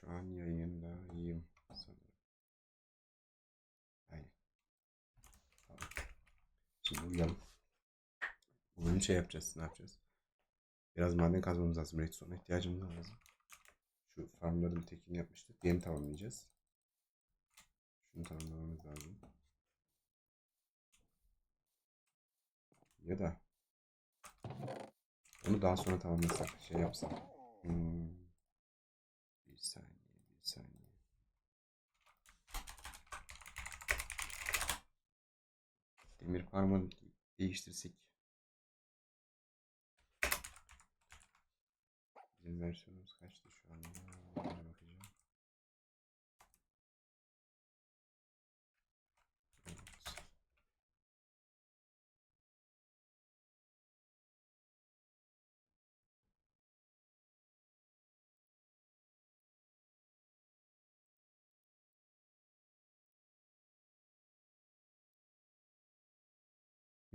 Şu an yayındayım sanırım. Aynen. Tamam. Şimdi uyuyalım. Bugün şey yapacağız. Ne yapacağız? Biraz maden kazmamız lazım. Redstone'a ihtiyacımız lazım. Şu farmların tekini yapmıştık. Yeni tamamlayacağız. Şunu tamamlamamız lazım. Ya da onu daha sonra tamamlasak. Şey yapsak. Hmm. Bir saniye, bir saniye. Demir parmağı değiştirsek. Bizim versiyonumuz kaçtı şu anda? Ona bakacağım.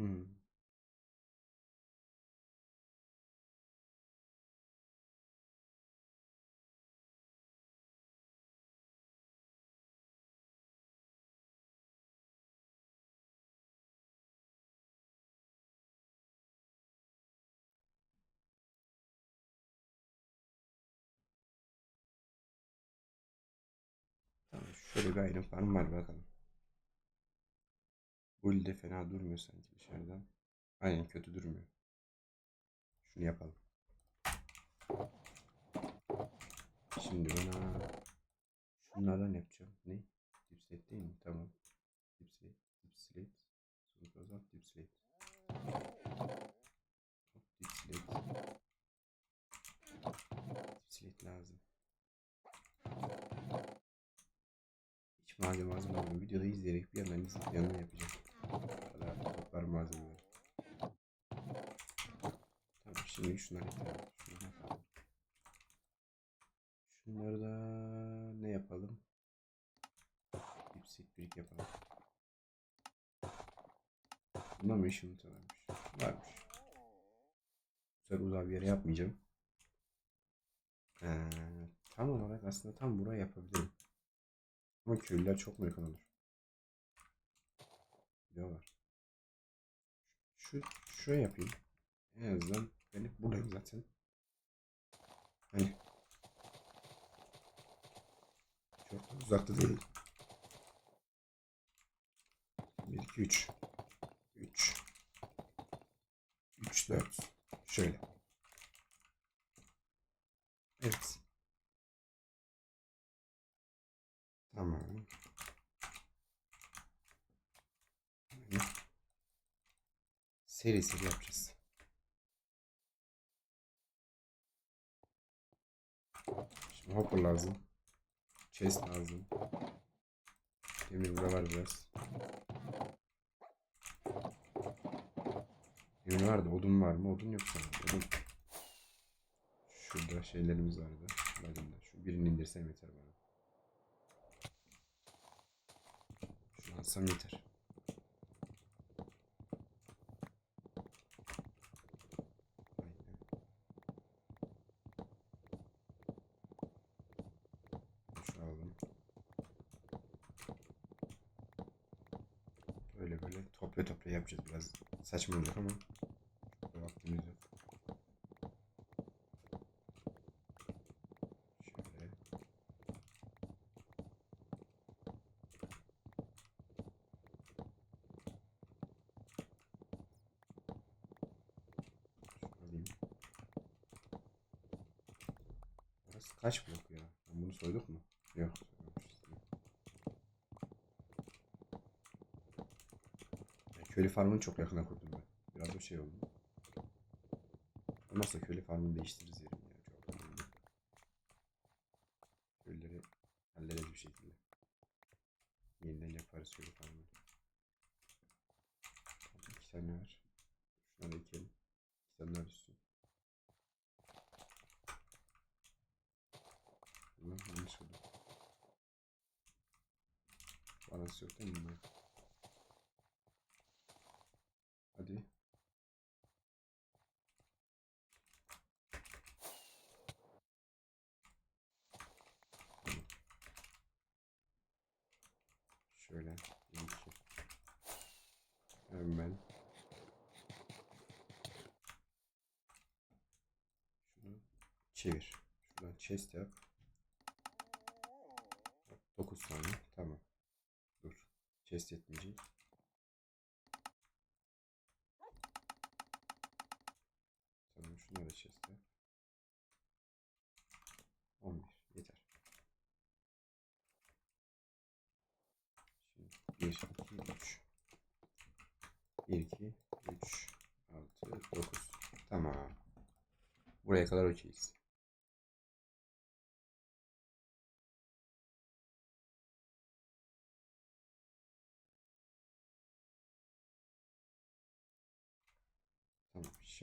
Hmm. Tamam, şöyle bir iron farm var bakalım. Bu de fena durmuyor sanki dışarıdan. Aynen kötü durmuyor. Şunu yapalım. Şimdi bana şunlardan yapacağım. Ne? Dipslate değil mi? Tamam. Dipslate. Dipslate. Sulfazat dipslate. Hop, Dipslate. Dipslate lazım. Hiç malzeme hazırlamadım. Videoda izleyerek bir bir yandan yapacağım. Bu kadar toplar malzemeler. Tamam şimdi şunları. Şunları. Şunları da ne yapalım? Yüksek birik yapalım. Bunda mı işim varmış? Varmış. Sefer uzağa bir yere yapmayacağım. Ee, tam olarak aslında tam buraya yapabilirim. Ama köylüler çok mu yakın olur? Diyorlar. Şu şuraya yapayım. En azından ben hep buradayım zaten. Hani çok da uzakta değil. 1 2 3 3 3 4 şöyle. Evet. Tamam. Seri seri yapacağız. Şimdi hopper lazım. Chest lazım. Demir burada var biraz. Demir vardı. Odun var mı? Odun yok sanırım. Odun. Şurada şeylerimiz vardı. Bakın da şu birini indirsem yeter bana. Şunu alsam yeter. Aynen. Şu aldım. Böyle böyle topla topla yapacağız biraz. Olacak ama vaktimiz yok. Şöyle. Alayım. Burası kaç blok ya? Ben bunu soyduk mu? Yok. soymamışız. Ya köylü farmını çok yakına kurdum ben. Biraz da şey oldu. Olmazsa köylü farmını değiştiririz yerim ya. Çok hallederiz bir şekilde. Yeniden yaparız köylü farmını. İki tane var. Şuna da ekelim. İki tane düşsün. Ulan yanlış oldu. Balans yok değil mi? bunlar? Hadi. Şöyle. bir iki. Hemen. Şunu çevir. Şuradan chest yap. 9 saniye. Tamam. Dur. Chest yetmeyecek. Tamam şunları da chest yap. 11. Yeter. Şimdi 1, 2, 3. 1, 2, 3, 6, 9. Tamam. Buraya kadar okeyiz.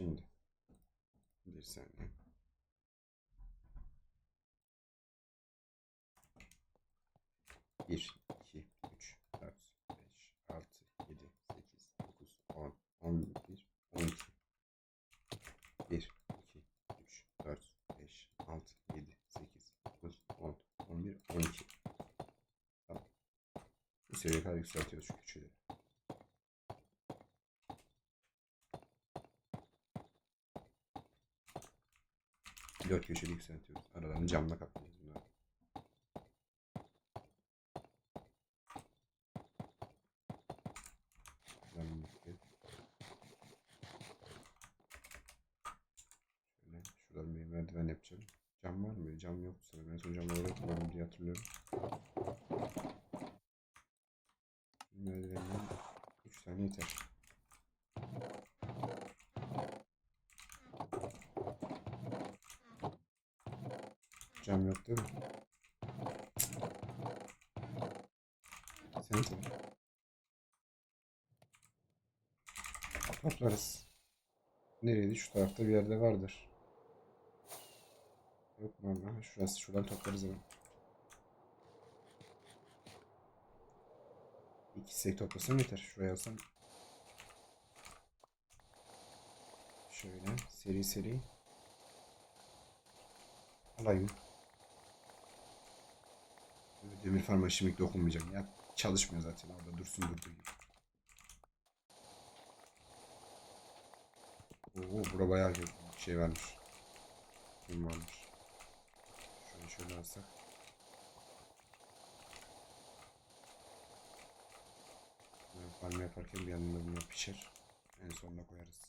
Şimdi. Bir saniye. Bir, iki, üç, dört, beş, altı, yedi, sekiz, dokuz, on, on bir, on iki. Bir, iki, üç, dört, beş, altı, yedi, sekiz, dokuz, on, on bir, on iki. Tamam. Bu seviyeye kadar yükseltiyoruz şu küçüğleri. Dört köşeli yükseltiyoruz. Aralarını camla. Şuradan bir- Şöyle şuradan bir merdiven yapacağım. Cam var mı? Cam yok sanırım. En son camları kullandım diye hatırlıyorum. Merdivenden 3 tane yeter. Cam yok değil mi? Sen sor. Toplarız. Nereydi? Şu tarafta bir yerde vardır. Yok mu? Aha, şurası. Şuradan toplarız hemen. İki sek toplasam yeter. Şuraya alsam. Şöyle seri seri. Alayım. Demir farma şimdilik dokunmayacağım. Ya çalışmıyor zaten orada dursun durduğu gibi. Oo, bura bayağı şey varmış. Kim varmış. Şöyle şöyle alsak. Palma yaparken bir yanında bunlar pişer. En sonuna koyarız.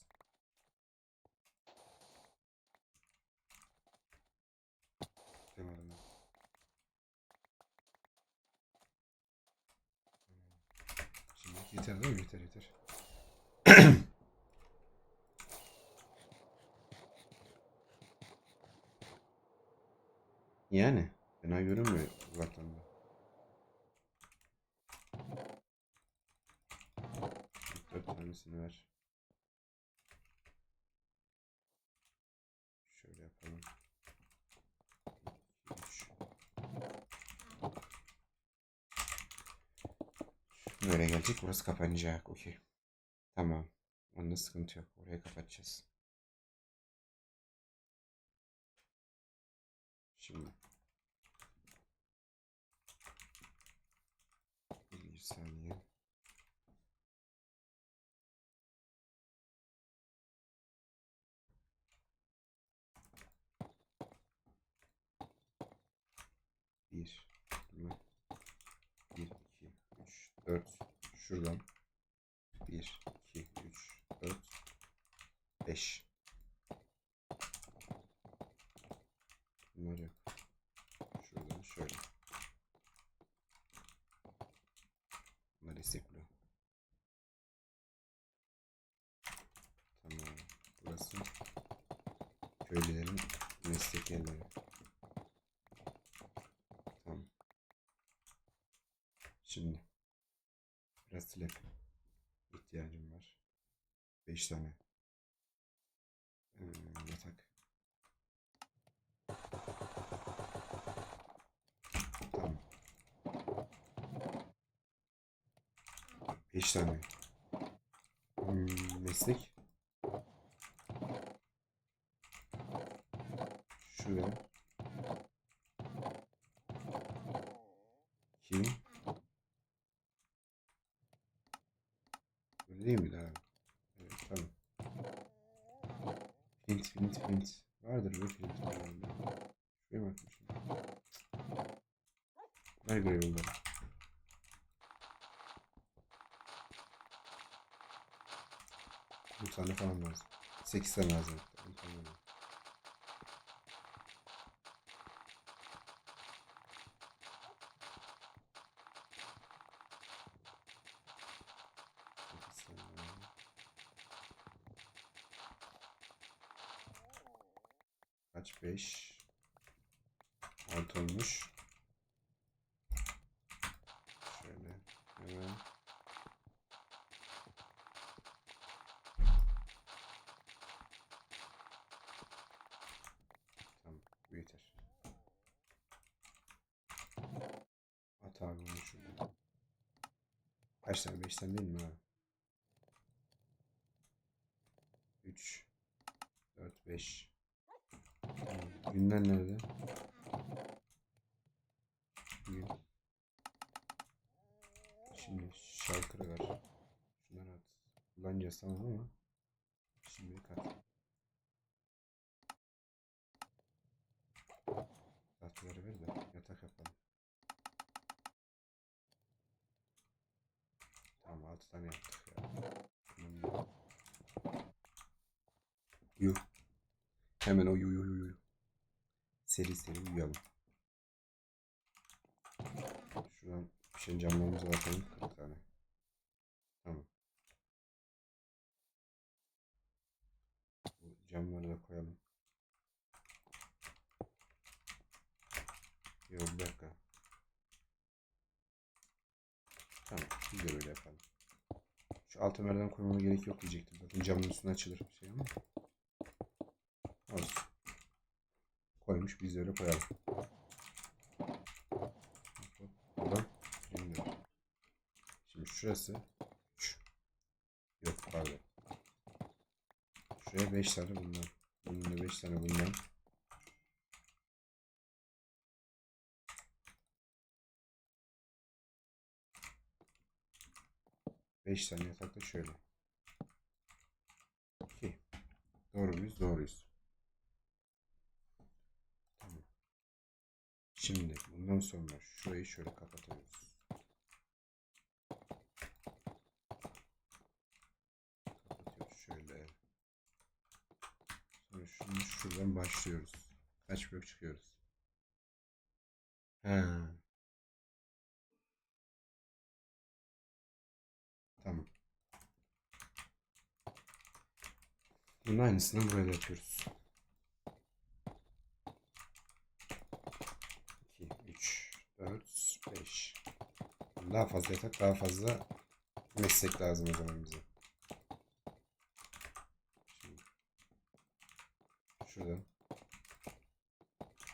Demedim ben. Şimdi yeter değil mi? Yeter yeter. Yani fena görünmüyor da. Dört tanesini ver. Şöyle yapalım. İki, üç. Böyle gelecek. Burası kapanacak. Okey. Tamam. Onda sıkıntı yok. Orayı kapatacağız. Şimdi. Bir saniye. Bir. Bir, iki, üç, dört. Şuradan. Bir, iki, üç, dört, beş. Bunlar yok. Şuradan şöyle. Bunlar destekliyor. Tamam. Burası köylülerin meslek yerleri. Tamam. Şimdi slab ihtiyacım var. 5 tane ee, yatak. Tamam. 5 tane. Hmm, meslek. Şuraya. 2 Flint, flint, flint. Vardır be flint. herhalde. Şuraya bakayım şimdi. Ver gravel'ları. Bir tane falan lazım. 8 tane lazım. hatta, on tane lazım. Sekiz tane lazım. Kaç? 5 6 olmuş. Şöyle hemen Tamam bu yeter. At abi bunu şurada. Kaç tane? 5 tane değil mi abi? 3 4 5 Tamam. Günler nerede? Gün. Şimdi şarkıra ver. Şunları at. Kullanacağız tamam ama şimdi kat. Tahtaları ver de yatak yapalım. Tamam 6 tane yaptık ya. Yuh. Hemen uyu uyu uyu. uyu. Seri seri uyuyalım. Şuradan pişen camlarımıza bakalım. 40 tane. Tamam. Camları da koyalım. Yok bir dakika. Tamam. Biz de böyle yapalım. Şu altı merdiven koymama gerek yok diyecektim. Zaten camın üstüne açılır şey ama. Olsun. Koymuş biz de öyle koyalım. Şimdi. Şurası 3. Yok pardon. Şuraya 5 tane bundan. Bunun da 5 tane bundan. Beş tane yatak da şöyle. İki. Doğru muyuz? Doğruyuz. Tamam. Şimdi bundan sonra şurayı şöyle kapatıyoruz. Kapatıyoruz şöyle. Sonra şunu şuradan başlıyoruz. Kaç blok çıkıyoruz? He. Tamam. Bunun aynısını buraya da yapıyoruz. 2, 3, 4, 5. Daha fazla yatak, daha fazla meslek lazım o zaman bize. Şimdi şuradan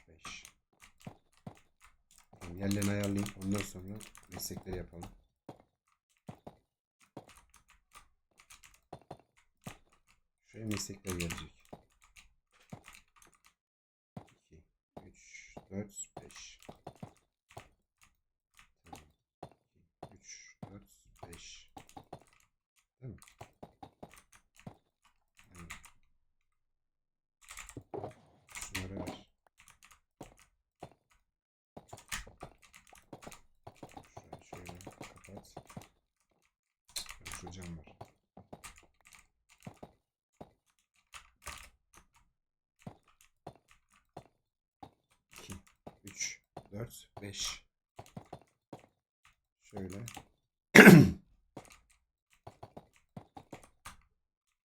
5. Tamam, yerlerini ayarlayayım. Ondan sonra meslekleri yapalım. Şuraya meslekler gelecek. 2, 3, 4, 5. Tamam. 2, 3, 4, 5. Değil mi? Aynen. Şunları ver. Şurayı şöyle kapat. Şu cam var. 2, 3, 4, 5. Şöyle.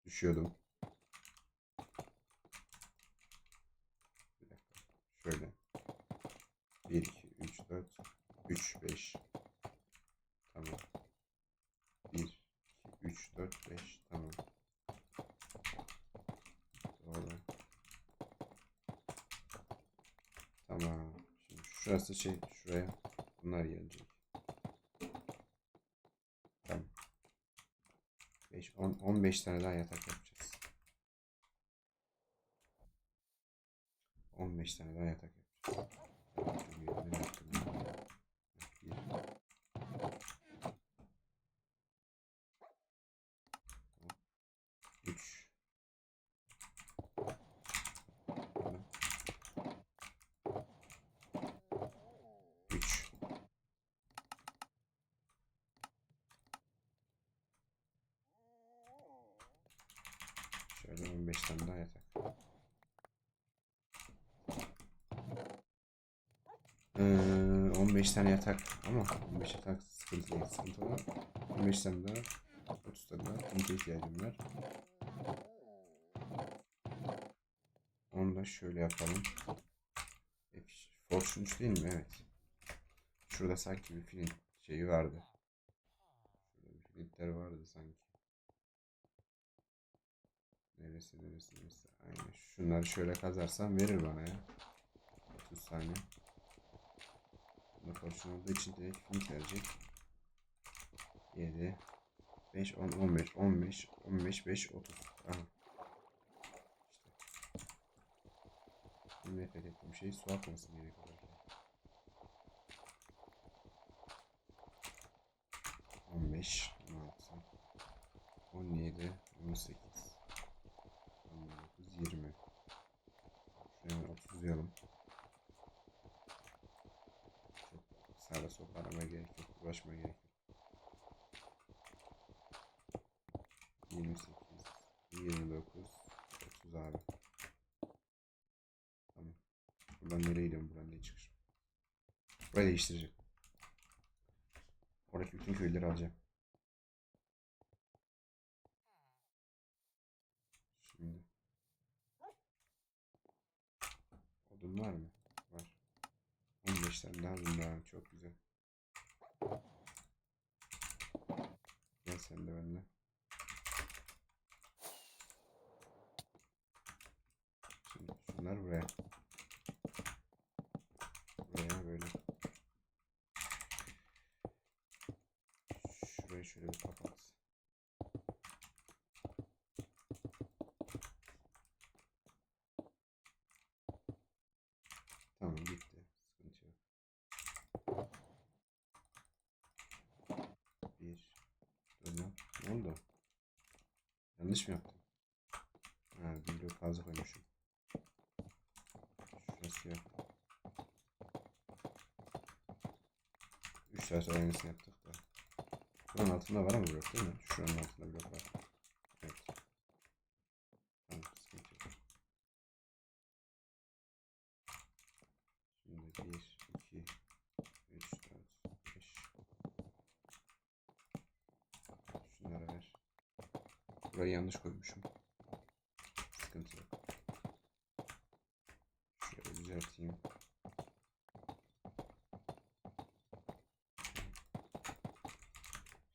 Düşüyordum. Bir dakika. Şöyle. 1, 2, 3, 4, 3, 5. Tamam. 1, 2, 3, 4, 5. Tamam. Doğru. Tamam. Şurası şey şuraya bunlar gelecek. Tamam. 5 10 15 tane daha yatak yapacağız. 15 tane daha yatak yapacağız. Tamam, şu bir- bir dakika, bir dakika. Bir. Üç. Şöyle 15 tane daha yatak. Ee, 15 tane yatak ama 15 yatak sıkıntı değil. Sıkıntı olan 15 tane daha 30 tane daha komute ihtiyacım var. Onu da şöyle yapalım. Fortune 3 değil mi? Evet. Şurada sanki bir flint şeyi vardı. Şurada bir flintler vardı sanki. Neresi neresi neresi? Aynen. Şunları şöyle kazarsam verir bana ya. 30 saniye. Bunda fortune olduğu için direkt flint verecek. 7 5 10 15 15 15 5 30. Aha. İşte. Nefret ettiğim şey su akmasın gerekiyor. On beş, on altı, on yedi, on sekiz, on dokuz, yirmi. Şuraya otuz yazalım. Çok sağda solda aramaya gerek yok, uğraşmaya gerek yok. Yirmi sekiz, yirmi dokuz, otuz abi. Tamam. Buradan nereye gidiyorum? Buradan ne çıkış? Burayı değiştireceğim. Oradaki bütün köyleri alacağım. Şimdi. Odun var mı? Var. 15 tane daha odun var. Çok güzel. Gel sen de benimle. Şimdi şunlar. Buraya böyle. Şurayı şöyle bir kapat. Tamam bitti. Sıkıntı yok. Bir. Dur lan. Ne oldu? Yanlış mı yaptım? Ha, bir blok fazla koymuşum. Şurası yok. 3 saat aynısını yaptık da. Şuranın altında var ama blok değil mi? Şuranın altında blok var. Evet. Tamam sıkıntı yok. Şimdi 1, 2, 3, 4, 5. Şunları ver. Burayı yanlış koymuşum. Sıkıntı yok. Şöyle düzelteyim.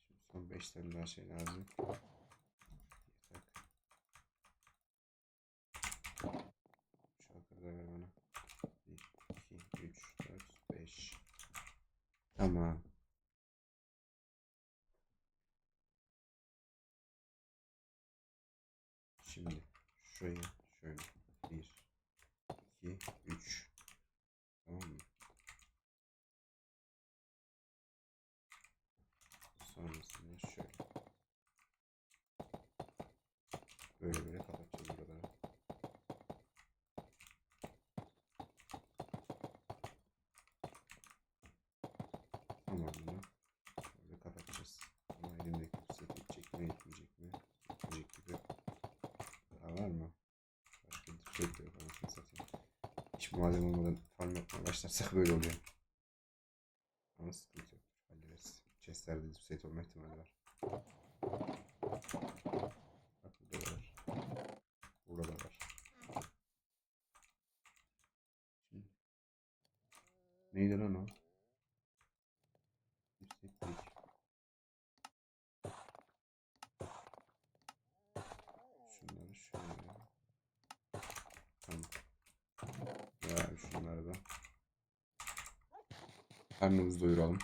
Şimdi son 5 tane daha şey lazım. Yatak. Şalkırı da ver bana. 1, 2, 3, 4, 5. Tamam. Şimdi şurayı şöyle 1 2 3 Tamam mı? Sonrasında şöyle. Böyle böyle kapatacağız buraları. Bunu böyle kapatacağız. Ama elimdeki set yetecek mi yetmeyecek mi? Yetmeyecek gibi. Daha var mı? Başka bir şey yok anasını. Hiç malzeme olmadan farm yapmaya başlarsak böyle oluyor. Ama sıkıntı yok. Hallederiz. Chestlerde set olma ihtimali var. Bak burada da var. Burada da var. Şimdi. Neydi lan o? Bir set değil. Şunları şöyle. Tamam. Ya şunları da. Karnımızı doyuralım.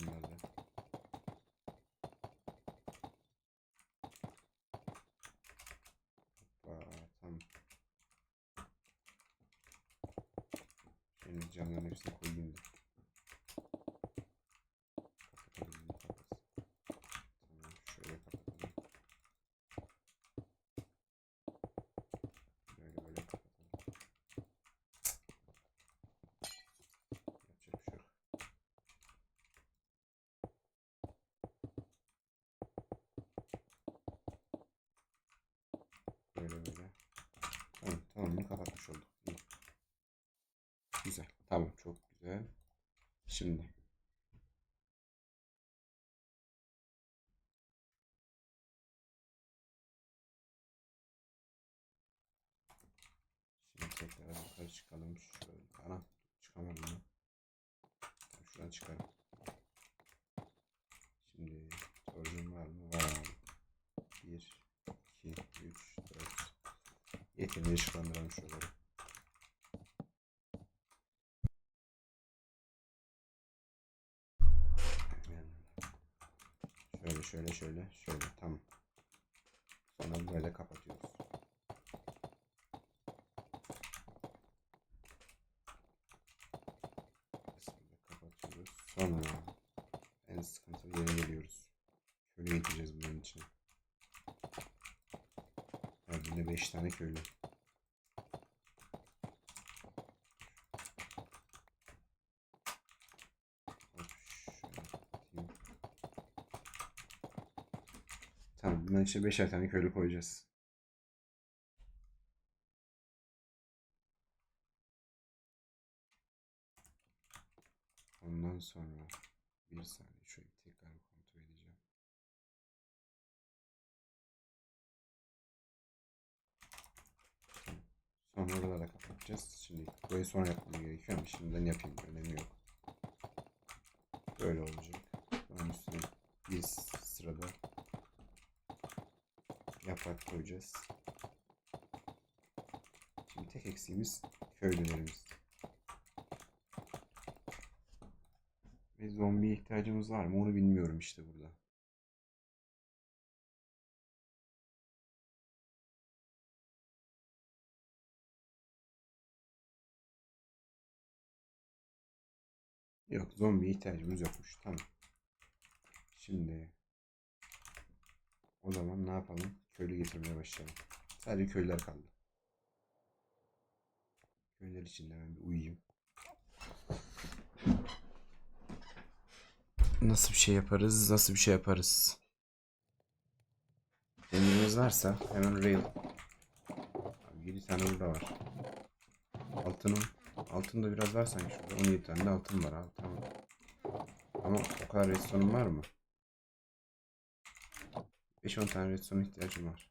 bunlardan. Hoppa tamam. Şimdi camların hepsini koyayım da. Böyle böyle. Tamam, tamam bunu kapatmış olduk. İyi. Güzel. Tamam çok güzel. Şimdi tekrar yukarı çıkalım. Şöyle. Ana çıkamadım ben. Tamam, şuradan çıkarım. Şimdi sorun var mı? Var abi. 1, 2, 3, 4. Yeterince ışıklandıralım şuraları. Yani Şöyle şöyle şöyle şöyle tamam. Sonra böyle kapatıyoruz. Kısmını kapatıyoruz. Sonra en sıkıntılı yere geliyoruz. Köylü getireceğiz bunun içine. Her birine 5 tane köylü. Tamam bunların içine 5'er tane köylü koyacağız. Ondan sonra bir saniye şöyle tekrar bir kontrol edeceğim. Tamam. Sonra oraları da kapatacağız. Şimdi burayı sonra yapmam gerekiyor ama şimdiden yapayım. Önemi yok. Böyle olacak. Bunun üstüne bir sırada yaprak koyacağız. Şimdi tek eksiğimiz köylülerimiz. Ve zombiye ihtiyacımız var mı onu bilmiyorum işte burada. Yok zombiye ihtiyacımız yokmuş. Tamam. Şimdi o zaman ne yapalım? Köylü getirmeye başlayalım. Sadece köylüler kaldı. Köylüler için de ben bir uyuyayım. Nasıl bir şey yaparız? Nasıl bir şey yaparız? Demirimiz varsa hemen rail. Abi 7 tane burada var. Altının altın da biraz var sanki şurada. 17 tane de altın var abi tamam. Ama o kadar redstone'um var mı? 5-10 tane redstone ihtiyacım var.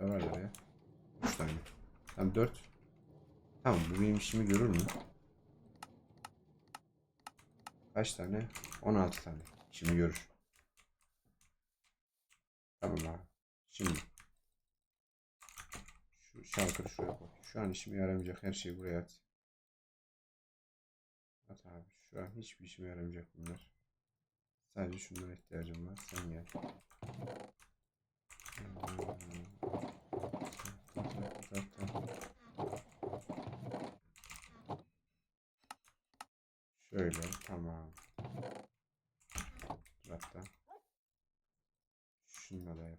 Var ya? 3 tane. Tamam 4. Tamam bu benim işimi görür mü? Kaç tane? 16 tane. İşimi görür. Tamam abi. Şimdi. Şu şalkırı şuraya koy. Şu an işime yaramayacak her şeyi buraya at. At abi. Şu an hiçbir işime yaramayacak bunlar. Sadece şunlara ihtiyacım var. Sen gel. Şöyle tamam. Hatta şununla da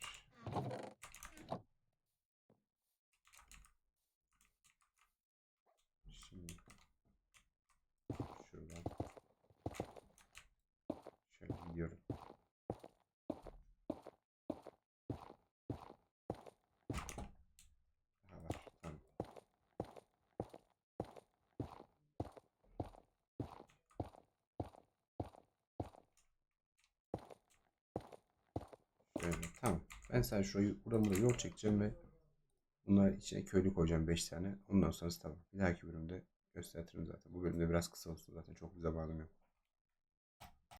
ver. Şimdi şuradan şöyle gidiyorum. Şöyle tamam. Ben sadece şurayı buradan buraya yol çekeceğim ve bunlar içine köylü koyacağım 5 tane. Ondan sonrası tamam. Bir dahaki bölümde gösteririm zaten. Bu bölümde biraz kısa olsun zaten. Çok bir zamanım.